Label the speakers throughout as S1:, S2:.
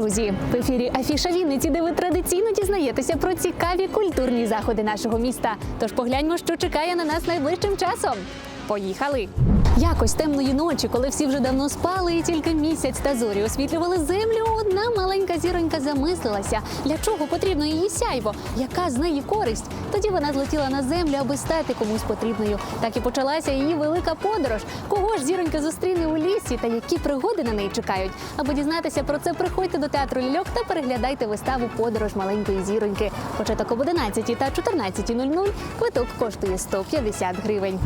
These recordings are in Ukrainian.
S1: друзі! В ефірі Афіша Вінниці, де ви традиційно дізнаєтеся про цікаві культурні заходи нашого міста. Тож погляньмо, що чекає на нас найближчим часом. Поїхали! Якось темної ночі, коли всі вже давно спали, і тільки місяць та зорі освітлювали землю. Одна маленька зіронька замислилася, для чого потрібно її сяйво, яка з неї користь. Тоді вона злетіла на землю, аби стати комусь потрібною. Так і почалася її велика подорож. Кого ж зіронька зустріне у лісі та які пригоди на неї чекають? Аби дізнатися про це, приходьте до театру ляльок та переглядайте виставу Подорож маленької зіроньки. Початок об 11 та 14.00. Квиток коштує 150 гривень.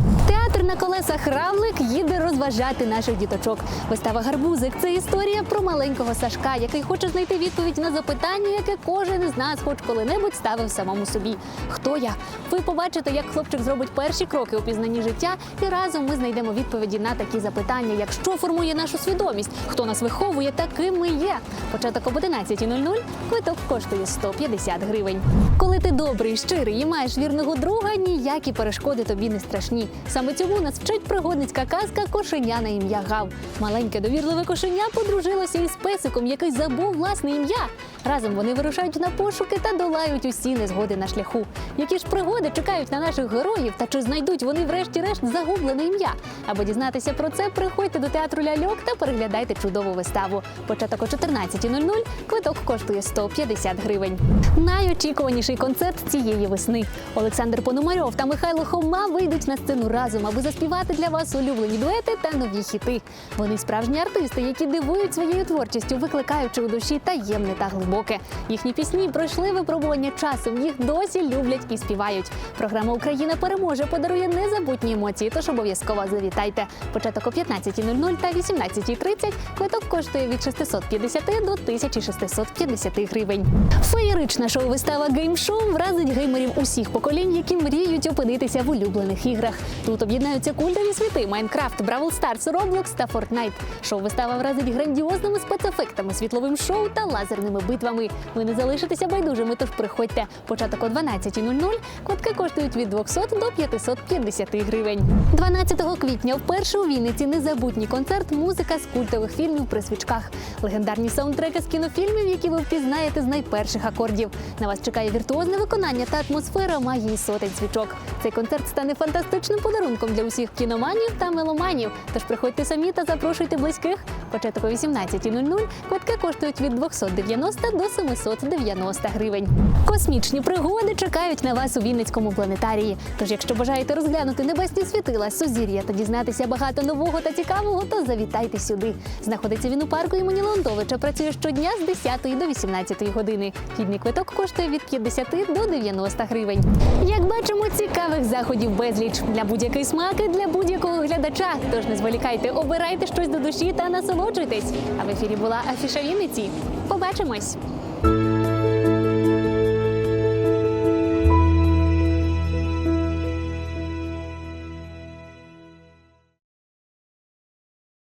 S1: На колесах Равлик їде розважати наших діточок. Вистава Гарбузик це історія про маленького Сашка, який хоче знайти відповідь на запитання, яке кожен із нас хоч коли-небудь ставив самому собі. Хто я? Ви побачите, як хлопчик зробить перші кроки у пізнанні життя, і разом ми знайдемо відповіді на такі запитання, як що формує нашу свідомість, хто нас виховує, таким ми є. Початок об 11.00, квиток коштує 150 гривень. Коли ти добрий, щирий і маєш вірного друга, ніякі перешкоди тобі не страшні. Саме цьому нас вчить пригодницька казка кошеня на ім'я Гав. Маленьке довірливе кошеня подружилося із песиком, який забув власне ім'я. Разом вони вирушають на пошуки та долають усі незгоди на шляху. Які ж пригоди чекають на наших героїв та чи знайдуть вони врешті-решт загублене ім'я? Аби дізнатися про це, приходьте до театру ляльок та переглядайте чудову виставу. Початок о 14.00, квиток коштує 150 гривень. Найочікуваніший концерт цієї весни. Олександр Пономарьов та Михайло Хома вийдуть на сцену разом, аби заспівати для вас улюблені дуети та нові хіти. Вони справжні артисти, які дивують своєю творчістю, викликаючи у душі таємне та глибоке. Їхні пісні пройшли випробування часом. Їх досі люблять і співають. Програма Україна переможе подарує незабутні емоції. Тож обов'язково завітайте. Початок о 15.00 та 18.30. Квиток коштує від 650 до 1650 гривень. Феєрична шоу-вистава гейм-шоу вразить геймерів усіх поколінь, які мріють опинитися в улюблених іграх. Тут об'єднаються культові світи Майнкрафт, Бравл Старс, Роблокс та Фортнайт. Шоу-вистава вразить грандіозними спецефектами, світловим шоу та лазерними битвами. Ви не залишитеся байдужими, тож приходьте. Початок о 12.00. Квитки коштують від 200 до 550 гривень. 12 квітня вперше у Вінниці незабутній концерт музика з культових фільмів при свічках. Легендарні саундтреки з кінофільмів, які ви впізнаєте з найперших акордів. На вас чекає віртуозне виконання та атмосфера магії сотень свічок. Цей концерт стане фантастичним подарунком для усіх кіноманів та меломанів. Тож приходьте самі та запрошуйте близьких. Початок о 18.00. Квитки коштують від 290 до 790 гривень. Космічні пригоди чекають на вас у Вінницькому планетарії. Тож, якщо бажаєте розглянути небесні світила, сузір'я та дізнатися багато нового та цікавого, то завітайте сюди. Знаходиться він у парку імені Леонтовича. Працює щодня з 10 до 18 години. Вхідний квиток коштує від 50 до 90 гривень. Як бачимо, цікавих заходів безліч для будь-якої смаки, для будь-якого глядача. Тож не зволікайте, обирайте щось до душі та насолоджуйтесь. А в ефірі була Афіша Вінниці. Побачимось!